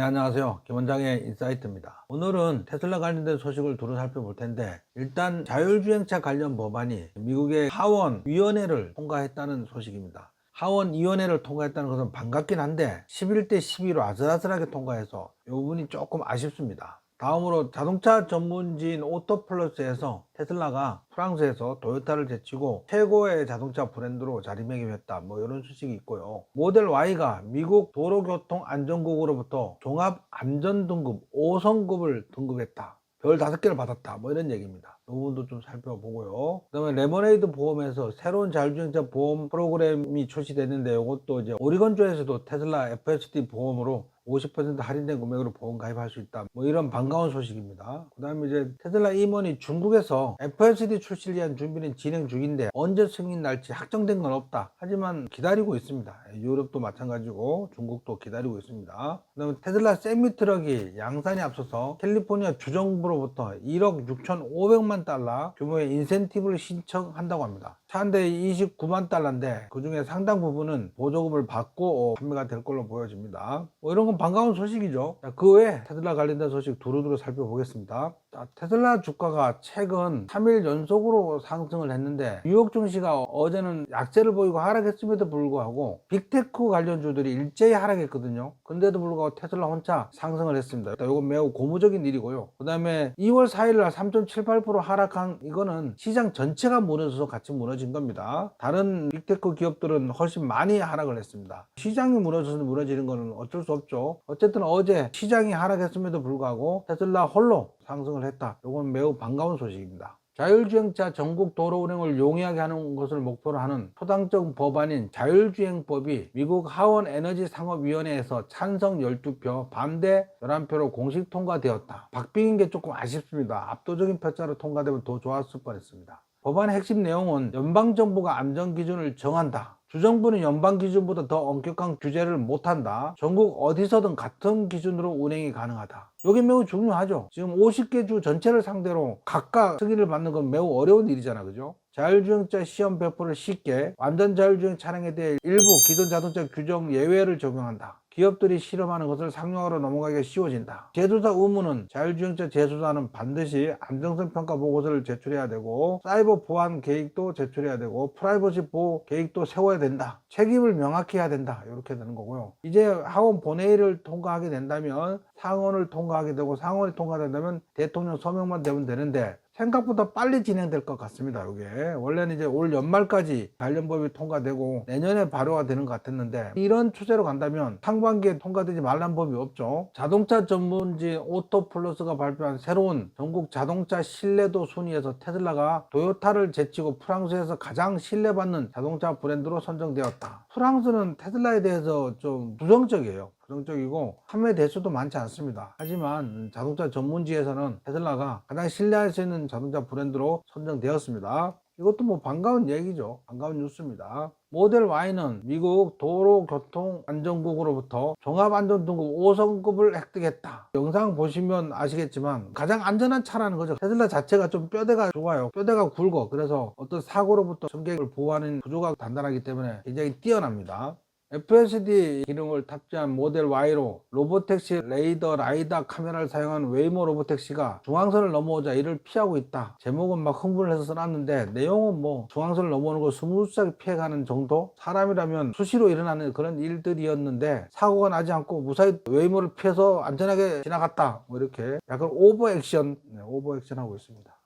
네, 안녕하세요. 김원장의 인사이트입니다. 오늘은 테슬라 관련된 소식을 두루 살펴볼 텐데, 일단 자율주행차 관련 법안이 미국의 하원위원회를 통과했다는 소식입니다. 하원위원회를 통과했다는 것은 반갑긴 한데, 11대 12로 아슬아슬하게 통과해서 이 부분이 조금 아쉽습니다. 다음으로 자동차 전문지인 오토플러스에서 테슬라가 프랑스에서 도요타를 제치고 최고의 자동차 브랜드로 자리매김했다. 뭐 이런 소식이 있고요. 모델 Y가 미국 도로교통안전국으로부터 종합안전등급 5성급을 등급했다. 별 다섯 개를 받았다. 뭐 이런 얘기입니다. 이 부분도 좀 살펴보고요. 그 다음에 레모네이드 보험에서 새로운 자율주행차 보험 프로그램이 출시됐는데 이것도 이제 오리건주에서도 테슬라 FSD 보험으로 50% 할인된 금액으로 보험 가입할 수 있다. 뭐 이런 반가운 소식입니다. 그 다음에 이제 테슬라 임원이 중국에서 FSD 출시를 위한 준비는 진행 중인데 언제 승인 날지 확정된 건 없다. 하지만 기다리고 있습니다. 유럽도 마찬가지고 중국도 기다리고 있습니다. 그 다음에 테슬라 세미 트럭이 양산에 앞서서 캘리포니아 주정부로부터 1억 6,500만 달러 규모의 인센티브를 신청한다고 합니다. 차 한 대에 29만 달러인데 그 중에 상당 부분은 보조금을 받고 어, 판매가 될 걸로 보여집니다. 뭐 이런 건 반가운 소식이죠. 자, 그 외에 테슬라 관련된 소식 두루두루 살펴보겠습니다. 자, 테슬라 주가가 최근 3일 연속으로 상승을 했는데 뉴욕 증시가 어제는 약세를 보이고 하락했음에도 불구하고 빅테크 관련주들이 일제히 하락했거든요. 근데도 불구하고 테슬라 혼자 상승을 했습니다. 이건 매우 고무적인 일이고요. 그 다음에 2월 4일 날 3.78% 하락한 이거는 시장 전체가 무너져서 같이 무너진 겁니다. 다른 빅테크 기업들은 훨씬 많이 하락을 했습니다. 시장이 무너져서 무너지는 거는 어쩔 수 없죠. 어쨌든 어제 시장이 하락했음에도 불구하고 테슬라 홀로 상승을 했다. 이건 매우 반가운 소식입니다. 자율주행차 전국 도로 운행을 용이하게 하는 것을 목표로 하는 초당적 법안인 자율주행법이 미국 하원 에너지 상업위원회에서 찬성 12표, 반대 11표로 공식 통과되었다. 박빙인 게 조금 아쉽습니다. 압도적인 표차로 통과되면 더 좋았을 뻔했습니다. 법안의 핵심 내용은 연방정부가 안전기준을 정한다. 주정부는 연방 기준보다 더 엄격한 규제를 못한다. 전국 어디서든 같은 기준으로 운행이 가능하다. 이게 매우 중요하죠. 지금 50개 주 전체를 상대로 각각 승인을 받는 건 매우 어려운 일이잖아. 그죠? 자율주행차 시험 배포를 쉽게 완전 자율주행 차량에 대해 일부 기존 자동차 규정 예외를 적용한다. 기업들이 실험하는 것을 상용화로 넘어가기가 쉬워진다. 제조사 의무는 자율주행차 제조사는 반드시 안정성 평가 보고서를 제출해야 되고 사이버 보안 계획도 제출해야 되고 프라이버시 보호 계획도 세워야 된다. 책임을 명확히 해야 된다. 이렇게 되는 거고요. 이제 하원 본회의를 통과하게 된다면 상원을 통과하게 되고 상원이 통과된다면 대통령 서명만 되면 되는데 생각보다 빨리 진행될 것 같습니다. 이게 원래는 이제 올 연말까지 관련법이 통과되고 내년에 발효가 되는 것 같았는데 이런 추세로 간다면 상반기에 통과되지 말란 법이 없죠. 자동차 전문지 오토플러스가 발표한 새로운 전국 자동차 신뢰도 순위에서 테슬라가 도요타를 제치고 프랑스에서 가장 신뢰받는 자동차 브랜드로 선정되었다. 프랑스는 테슬라에 대해서 좀 부정적이에요. 부정적이고 판매 대수도 많지 않습니다. 하지만 자동차 전문지에서는 테슬라가 가장 신뢰할 수 있는 자동차 브랜드로 선정되었습니다. 이것도 뭐 반가운 얘기죠. 반가운 뉴스입니다. 모델 Y는 미국 도로교통안전국으로부터 종합안전등급 5성급을 획득했다. 영상 보시면 아시겠지만 가장 안전한 차라는 거죠. 테슬라 자체가 좀 뼈대가 좋아요. 뼈대가 굵어. 그래서 어떤 사고로부터 전객을 보호하는 구조가 단단하기 때문에 굉장히 뛰어납니다. FSD 기능을 탑재한 모델 Y로 로보택시 레이더 라이다 카메라를 사용한 웨이모 로보택시가 중앙선을 넘어오자 이를 피하고 있다. 제목은 막 흥분을 해서 써놨는데 내용은 뭐 중앙선을 넘어오는 걸 스무스하게 피해가는 정도? 사람이라면 수시로 일어나는 그런 일들이었는데 사고가 나지 않고 무사히 웨이모를 피해서 안전하게 지나갔다. 뭐 이렇게 약간 오버 액션, 네, 오버 액션 하고 있습니다.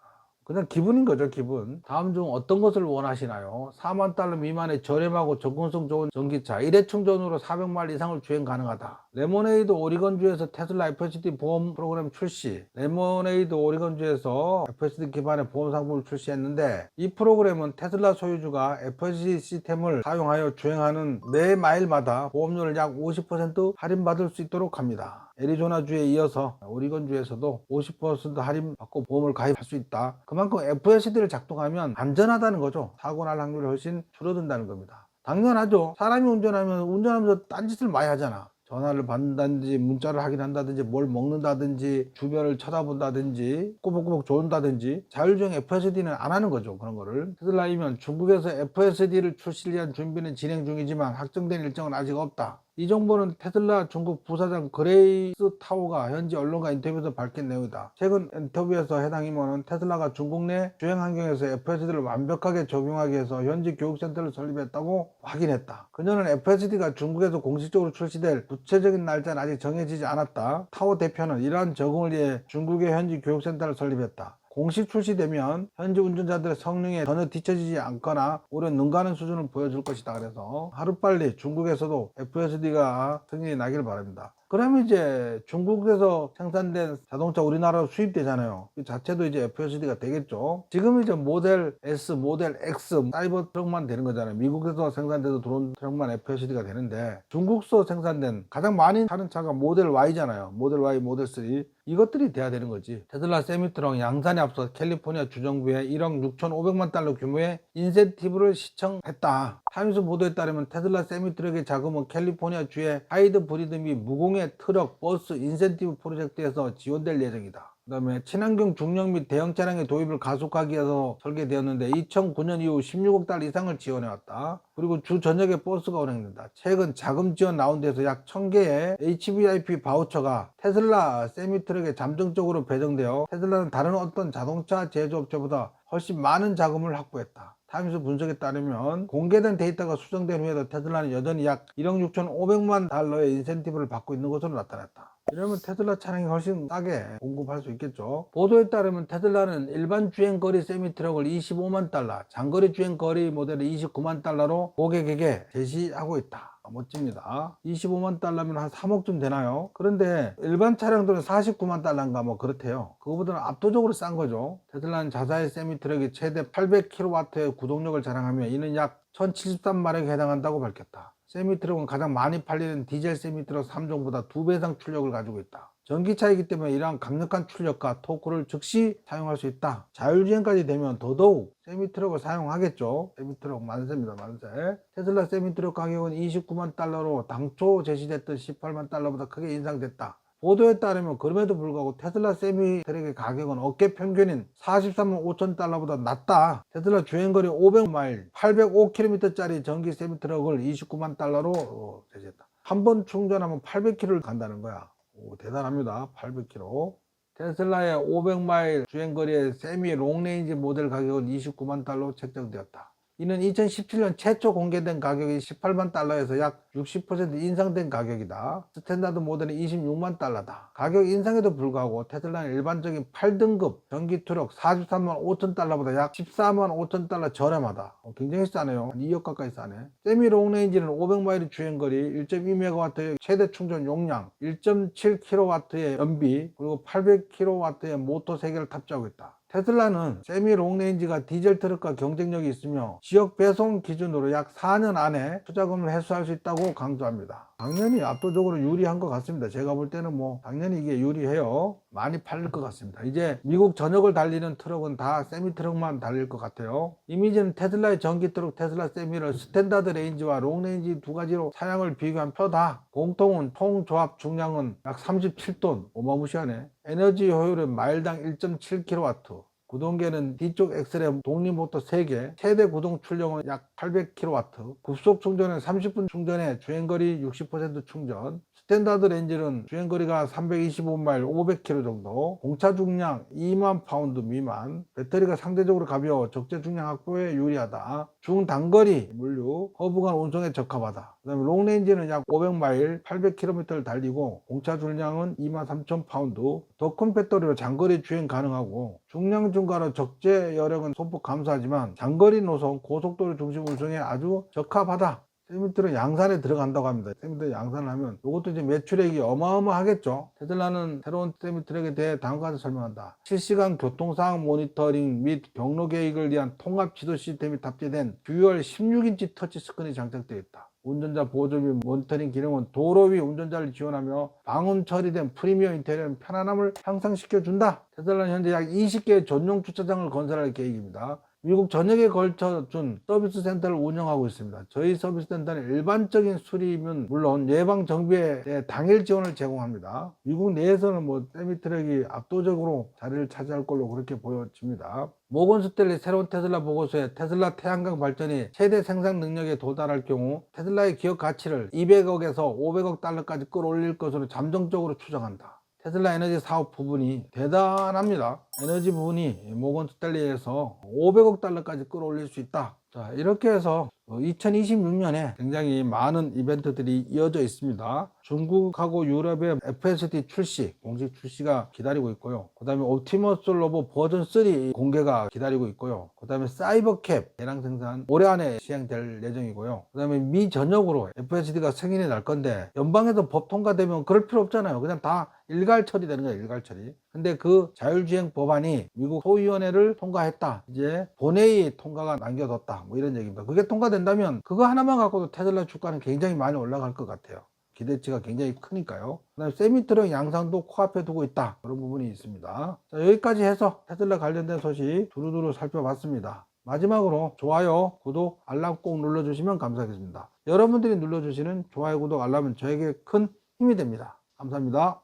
그냥 기분인 거죠, 기분. 다음 중 어떤 것을 원하시나요? 4만 달러 미만의 저렴하고 접근성 좋은 전기차, 1회 충전으로 400마일 이상을 주행 가능하다. 레모네이드 오리건주에서 테슬라 FSD 보험 프로그램 출시. 레모네이드 오리건주에서 FSD 기반의 보험 상품을 출시했는데 이 프로그램은 테슬라 소유주가 FSD 시스템을 사용하여 주행하는 매 마일마다 보험료를 약 50% 할인받을 수 있도록 합니다. 애리조나주에 이어서 오리건주에서도 50% 할인받고 보험을 가입할 수 있다. 그만큼 FSD를 작동하면 안전하다는 거죠. 사고 날 확률이 훨씬 줄어든다는 겁니다. 당연하죠. 사람이 운전하면 운전하면서 딴짓을 많이 하잖아. 전화를 받는다든지 문자를 확인한다든지 뭘 먹는다든지 주변을 쳐다본다든지 꼬박꼬박 조른다든지 자율주행 FSD는 안 하는 거죠 그런 거를. 테슬라이면 중국에서 FSD를 출시를 위한 준비는 진행 중이지만 확정된 일정은 아직 없다 이 정보는 테슬라 중국 부사장 그레이스 타오가 현지 언론과 인터뷰에서 밝힌 내용이다. 최근 인터뷰에서 해당 임원은 테슬라가 중국 내 주행 환경에서 FSD를 완벽하게 적용하기 위해서 현지 교육센터를 설립했다고 확인했다. 그녀는 FSD가 중국에서 공식적으로 출시될 구체적인 날짜는 아직 정해지지 않았다. 타오 대표는 이러한 적응을 위해 중국의 현지 교육센터를 설립했다. 공식 출시되면 현지 운전자들의 성능에 전혀 뒤처지지 않거나 오히려 능가하는 수준을 보여줄 것이다. 그래서 하루빨리 중국에서도 FSD가 승인이 나길 바랍니다. 그러면 이제 중국에서 생산된 자동차 우리나라로 수입되잖아요. 그 자체도 이제 FSD가 되겠죠. 지금 이제 모델 S, 모델 X, 사이버 트럭만 되는 거잖아요. 미국에서 생산돼서 들어온 트럭만 FSD가 되는데 중국서 생산된 가장 많이 타는 차가 모델 Y잖아요. 모델 Y, 모델 3. 이것들이 돼야 되는 거지. 테슬라 세미트럭 양산에 앞서 캘리포니아 주정부에 1억 6,500만 달러 규모의 인센티브를 시청했다. 타임스 보도에 따르면 테슬라 세미트럭의 자금은 캘리포니아 주의 하이드 브리드 및 무공해 트럭, 버스 인센티브 프로젝트에서 지원될 예정이다. 그 다음에 친환경 중형 및 대형 차량의 도입을 가속하기 위해서 설계되었는데 2009년 이후 16억 달러 이상을 지원해왔다. 그리고 주 전역에 버스가 운행된다. 최근 자금 지원 라운드에서 약 1000개의 HVIP 바우처가 테슬라 세미트럭에 잠정적으로 배정되어 테슬라는 다른 어떤 자동차 제조업체보다 훨씬 많은 자금을 확보했다. 타임스 분석에 따르면 공개된 데이터가 수정된 후에도 테슬라는 여전히 약 1억 6,500만 달러의 인센티브를 받고 있는 것으로 나타났다. 이러면 테슬라 차량이 훨씬 싸게 공급할 수 있겠죠. 보도에 따르면 테슬라는 일반 주행거리 세미트럭을 25만 달러, 장거리 주행거리 모델을 29만 달러로 고객에게 제시하고 있다. 멋집니다. 25만 달러면 한 3억쯤 되나요? 그런데 일반 차량들은 49만 달러인가 뭐 그렇대요. 그거보다는 압도적으로 싼 거죠. 테슬라는 자사의 세미트럭이 최대 800kW의 구동력을 자랑하며 이는 약 1073마력에 해당한다고 밝혔다. 세미트럭은 가장 많이 팔리는 디젤 세미트럭 3종보다 2배 이상 출력을 가지고 있다. 전기차이기 때문에 이러한 강력한 출력과 토크를 즉시 사용할 수 있다. 자율주행까지 되면 더더욱 세미트럭을 사용하겠죠. 세미트럭 만세입니다. 만세. 테슬라 세미트럭 가격은 29만 달러로 당초 제시됐던 18만 달러보다 크게 인상됐다. 보도에 따르면 그럼에도 불구하고 테슬라 세미트럭의 가격은 업계 평균인 43만 5천 달러보다 낮다. 테슬라 주행거리 500마일, 805km짜리 전기 세미 트럭을 29만 달러로 어, 제시했다. 한 번 충전하면 800km를 간다는 거야. 오, 대단합니다. 800km. 테슬라의 500마일 주행거리의 세미 롱레인지 모델 가격은 29만 달러로 책정되었다. 이는 2017년 최초 공개된 가격이 18만 달러에서 약 60% 인상된 가격이다. 스탠다드 모델은 26만 달러다. 가격 인상에도 불구하고 테슬라는 일반적인 8등급 전기 트럭 43만 5천 달러보다 약 14만 5천 달러 저렴하다. 어, 굉장히 싸네요. 한 2억 가까이 싸네. 세미 롱레인지는 500마일 주행거리, 1.2MW의 최대 충전 용량, 1.7kW의 연비, 그리고 800kW의 모터 3개를 탑재하고 있다. 테슬라는 세미 롱레인지가 디젤 트럭과 경쟁력이 있으며 지역 배송 기준으로 약 4년 안에 투자금을 회수할 수 있다고 강조합니다. 당연히 압도적으로 유리한 것 같습니다. 제가 볼 때는 뭐 당연히 이게 유리해요. 많이 팔릴 것 같습니다. 이제 미국 전역을 달리는 트럭은 다 세미 트럭만 달릴 것 같아요. 이미지는 테슬라의 전기 트럭 테슬라 세미를 스탠다드 레인지와 롱 레인지 두 가지로 사양을 비교한 표다. 공통은 총 조합 중량은 약 37톤. 어마무시하네. 에너지 효율은 마일당 1.7kW. 구동계는 뒤쪽 엑셀에 독립모터 3개, 최대 구동 출력은 약 800kW, 급속 충전은 30분 충전에 주행거리 60% 충전, 스탠다드 렌즈는 주행거리가 325마일 500km 정도, 공차 중량 2만 파운드 미만, 배터리가 상대적으로 가벼워 적재 중량 확보에 유리하다. 중단거리 물류, 허브간 운송에 적합하다. 그 다음에 롱레인지는 약 500마일 800km를 달리고 공차 중량은 2만 3천 파운드, 더 큰 배터리로 장거리 주행 가능하고 중량 증가로 적재 여력은 소폭 감소하지만 장거리 노선 고속도로 중심 운송에 아주 적합하다. 세미트럭 양산에 들어간다고 합니다. 세미트럭 양산을 하면 이것도 이제 매출액이 어마어마하겠죠. 테슬라는 새로운 세미트럭에 대해 다음과 같이 설명한다. 실시간 교통 상황 모니터링 및 경로 계획을 위한 통합 지도 시스템이 탑재된 듀얼 16인치 터치 스크린이 장착되어 있다. 운전자 보조 및 모니터링 기능은 도로 위 운전자를 지원하며 방음 처리된 프리미엄 인테리어는 편안함을 향상시켜 준다. 테슬라는 현재 약 20개의 전용 주차장을 건설할 계획입니다. 미국 전역에 걸쳐 준 서비스 센터를 운영하고 있습니다. 저희 서비스 센터는 일반적인 수리면 물론 예방 정비에 대해 당일 지원을 제공합니다. 미국 내에서는 뭐 세미 트럭이 압도적으로 자리를 차지할 걸로 그렇게 보여집니다. 모건 스텔리 새로운 테슬라 보고서에 테슬라 태양광 발전이 최대 생산 능력에 도달할 경우 테슬라의 기업 가치를 200억에서 500억 달러까지 끌어올릴 것으로 잠정적으로 추정한다. 테슬라 에너지 사업 부분이 대단합니다. 에너지 부분이 모건 스탠리에서 500억 달러까지 끌어올릴 수 있다. 자, 이렇게 해서 2026년에 굉장히 많은 이벤트들이 이어져 있습니다. 중국하고 유럽의 FSD 출시, 공식 출시가 기다리고 있고요. 그 다음에 옵티머스 로보 버전 3 공개가 기다리고 있고요. 그 다음에 사이버캡 대량 생산 올해 안에 시행될 예정이고요. 그 다음에 미 전역으로 FSD가 승인이 날 건데 연방에서 법 통과되면 그럴 필요 없잖아요. 그냥 다 일괄 처리되는 거예요. 일괄 처리. 근데 그 자율주행 법안이 미국 소위원회를 통과했다. 이제 본회의 통과가 남겨뒀다. 뭐 이런 얘기입니다. 그게 통과된다면 그거 하나만 갖고도 테슬라 주가는 굉장히 많이 올라갈 것 같아요. 기대치가 굉장히 크니까요. 그다음에 세미트럭 양상도 코앞에 두고 있다. 그런 부분이 있습니다. 자, 여기까지 해서 테슬라 관련된 소식 두루두루 살펴봤습니다. 마지막으로 좋아요, 구독, 알람 꼭 눌러주시면 감사하겠습니다. 여러분들이 눌러주시는 좋아요, 구독, 알람은 저에게 큰 힘이 됩니다. 감사합니다.